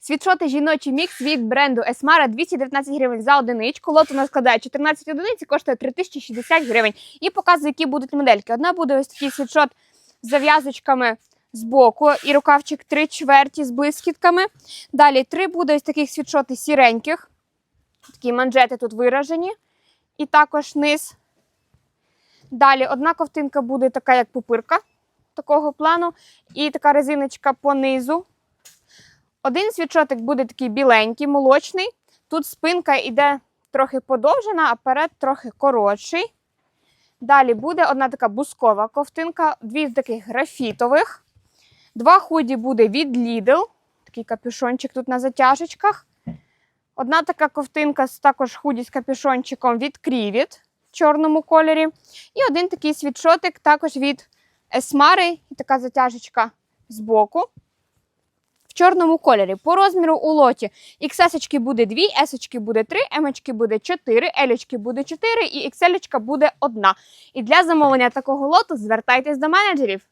Світшоти жіночий мікс від бренду Esmara 219 гривень за одиничку. Лот у нас складає 14 одиниць і коштує 3060 гривень. І показую, які будуть модельки. Одна буде ось такий світшот з зав'язочками з боку і рукавчик три чверті з блискітками. Далі три буде ось таких світшоти сіреньких. Такі манжети тут виражені. І також низ. Далі одна ковтинка буде така, як пупирка такого плану, і така резиночка по низу. Один світшотик буде такий біленький, молочний. Тут спинка йде трохи подовжена, а перед трохи коротший. Далі буде одна така бускова ковтинка, дві таких графітових. Два худі буде від Lidl. Такий капюшончик тут на затяжечках. Одна така ковтинка також худі з капюшончиком від Крівіт в чорному кольорі. І один такий світшотик також від Есмари, така затяжечка з боку. В чорному кольорі. По розміру у лоті XS буде 2, S буде 3, M буде 4, L буде 4 і XL буде 1. І для замовлення такого лоту звертайтесь до менеджерів.